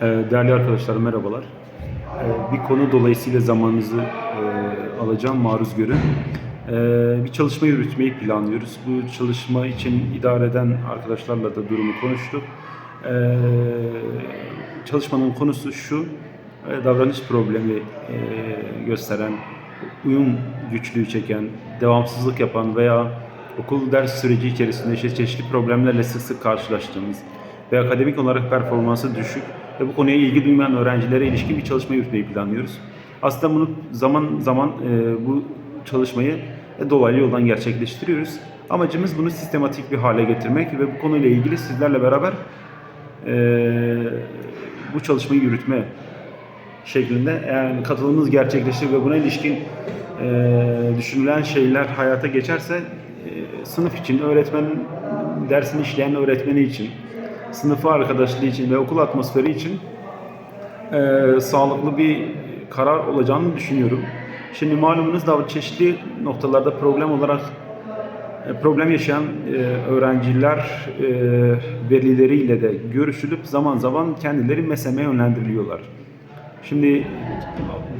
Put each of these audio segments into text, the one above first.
Ee, Değerli arkadaşlar merhabalar. Ee, Bir konu dolayısıyla zamanınızı e, alacağım, maruz görün. Ee, Bir çalışma yürütmeyi planlıyoruz. Bu çalışma için idare eden arkadaşlarla da durumu konuştuk. Çalışmanın konusu şu, e, davranış problemi e, gösteren, uyum güçlüğü çeken, devamsızlık yapan veya okul ders süreci içerisinde çeşitli problemlerle sık sık karşılaştığımız ve akademik olarak performansı düşük ve bu konuya ilgi duymayan öğrencilere ilişkin bir çalışma yürütmeyi planlıyoruz. Aslında bunu zaman zaman e, bu çalışmayı dolaylı yoldan gerçekleştiriyoruz. Amacımız bunu sistematik bir hale getirmek ve bu konuyla ilgili sizlerle beraber e, bu çalışmayı yürütme şeklinde eğer katılımınız gerçekleşir ve buna ilişkin e, düşünülen şeyler hayata geçerse e, sınıf için, öğretmen dersini işleyen öğretmeni için, sınıfı arkadaşlığı için ve okul atmosferi için e, sağlıklı bir karar olacağını düşünüyorum. Şimdi malumunuz da çeşitli noktalarda problem olarak e, problem yaşayan e, öğrenciler e, velileriyle de görüşülüp zaman zaman kendileri MESEM'e yönlendiriliyorlar. Şimdi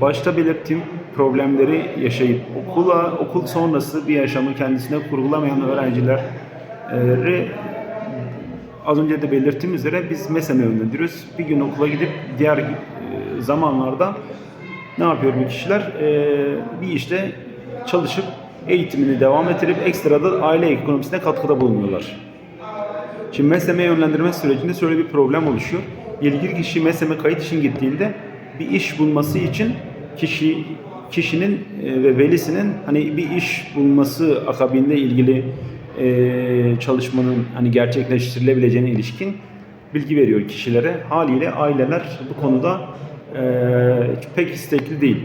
başta belirttiğim problemleri yaşayıp okula okul sonrası bir yaşamı kendisine kurgulamayan öğrencileri az önce de belirttiğim üzere biz MESEM'e yönlendiriyoruz. Bir gün okula gidip diğer e, zamanlarda ne yapıyor bu kişiler? E, bir işte çalışıp eğitimini devam ettirip ekstrada aile ekonomisine katkıda bulunuyorlar. Şimdi MESEM'e yönlendirme sürecinde şöyle bir problem oluşuyor. İlgili kişi MESEM'e kayıt için gittiğinde bir iş bulması için kişi kişinin e, ve velisinin hani bir iş bulması akabinde ilgili e, çalışmanın hani gerçekleştirilebileceğine ilişkin bilgi veriyor kişilere. Haliyle aileler bu konuda e, pek istekli değil.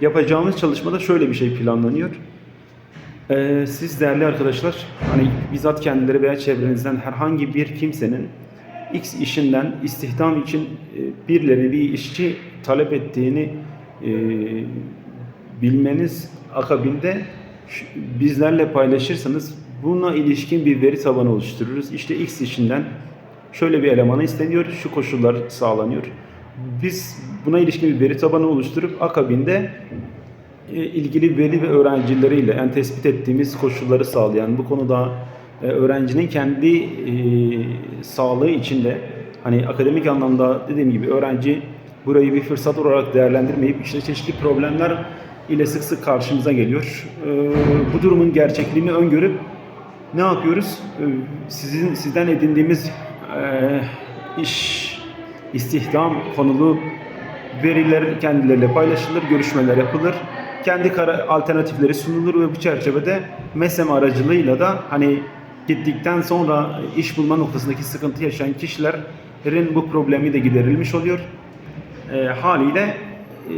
Yapacağımız çalışmada şöyle bir şey planlanıyor. Ee, siz değerli arkadaşlar, hani bizzat kendileri veya çevrenizden herhangi bir kimsenin X işinden istihdam için e, birileri bir işçi talep ettiğini e, bilmeniz akabinde bizlerle paylaşırsanız buna ilişkin bir veri tabanı oluştururuz. İşte X işinden şöyle bir elemanı isteniyor, şu koşullar sağlanıyor. Biz buna ilişkin bir veri tabanı oluşturup akabinde e, ilgili veli ve öğrencileriyle yani tespit ettiğimiz koşulları sağlayan bu konuda e, öğrencinin kendi e, sağlığı içinde hani akademik anlamda dediğim gibi öğrenci burayı bir fırsat olarak değerlendirmeyip işte çeşitli problemler ile sık sık karşımıza geliyor. Bu durumun gerçekliğini öngörüp ne yapıyoruz? E, sizin sizden edindiğimiz e, iş istihdam konulu veriler kendileriyle paylaşılır, görüşmeler yapılır. Kendi kara, alternatifleri sunulur ve bu çerçevede MESEM aracılığıyla da hani gittikten sonra iş bulma noktasındaki sıkıntı yaşayan kişilerin bu problemi de giderilmiş oluyor. E, haliyle e,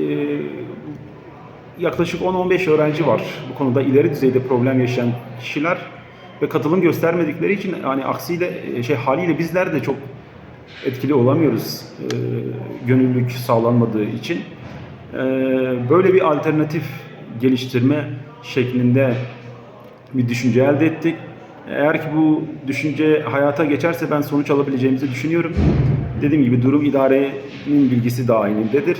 yaklaşık 10-15 öğrenci var bu konuda ileri düzeyde problem yaşayan kişiler ve katılım göstermedikleri için hani aksiyle şey haliyle bizler de çok etkili olamıyoruz e, gönüllülük sağlanmadığı için. E, böyle bir alternatif geliştirme şeklinde bir düşünce elde ettik. Eğer ki bu düşünce hayata geçerse ben sonuç alabileceğimizi düşünüyorum. Dediğim gibi durum idarenin bilgisi dahilindedir.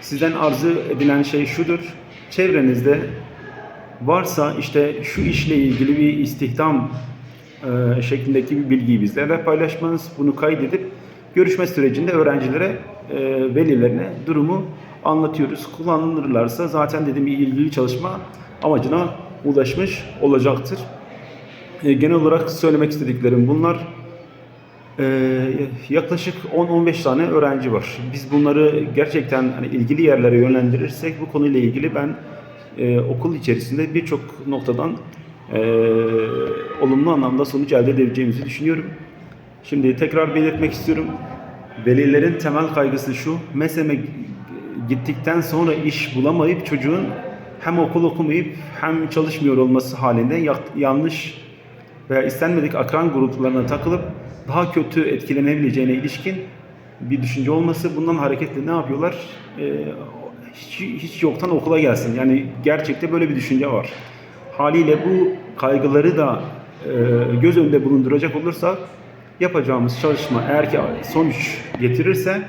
Sizden arzu edilen şey şudur. Çevrenizde varsa işte şu işle ilgili bir istihdam e, şeklindeki bir bilgiyi bizlerle paylaşmanız, bunu kaydedip görüşme sürecinde öğrencilere, e, velilerine durumu anlatıyoruz. Kullanılırlarsa zaten dediğim gibi ilgili çalışma amacına ulaşmış olacaktır. E, genel olarak söylemek istediklerim bunlar. E, yaklaşık 10-15 tane öğrenci var. Biz bunları gerçekten hani ilgili yerlere yönlendirirsek bu konuyla ilgili ben e, okul içerisinde birçok noktadan e, olumlu anlamda sonuç elde edebileceğimizi düşünüyorum. Şimdi tekrar belirtmek istiyorum. Velilerin temel kaygısı şu. MESEM'e gittikten sonra iş bulamayıp çocuğun hem okul okumayıp hem çalışmıyor olması halinde ya- yanlış veya istenmedik akran gruplarına takılıp daha kötü etkilenebileceğine ilişkin bir düşünce olması. Bundan hareketle ne yapıyorlar? Ee, hiç, hiç yoktan okula gelsin. Yani gerçekte böyle bir düşünce var. Haliyle bu kaygıları da e, göz önünde bulunduracak olursak yapacağımız çalışma eğer ki sonuç getirirse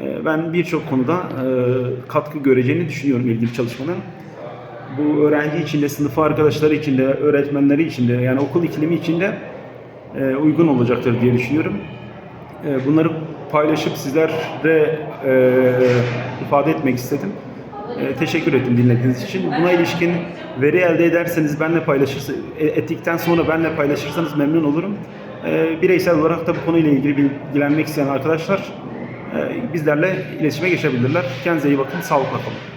e, ben birçok konuda e, katkı göreceğini düşünüyorum ilgili çalışmanın. Bu öğrenci içinde, sınıf arkadaşları içinde, öğretmenleri içinde, yani okul iklimi içinde uygun olacaktır diye düşünüyorum. Bunları paylaşıp sizlere e, ifade etmek istedim. E, teşekkür ettim dinlediğiniz için. Buna ilişkin veri elde ederseniz benle paylaşırsanız, ettikten sonra benle paylaşırsanız memnun olurum. E, bireysel olarak da bu konuyla ilgili bilgilenmek isteyen arkadaşlar e, bizlerle iletişime geçebilirler. Kendinize iyi bakın, sağlıkla kalın.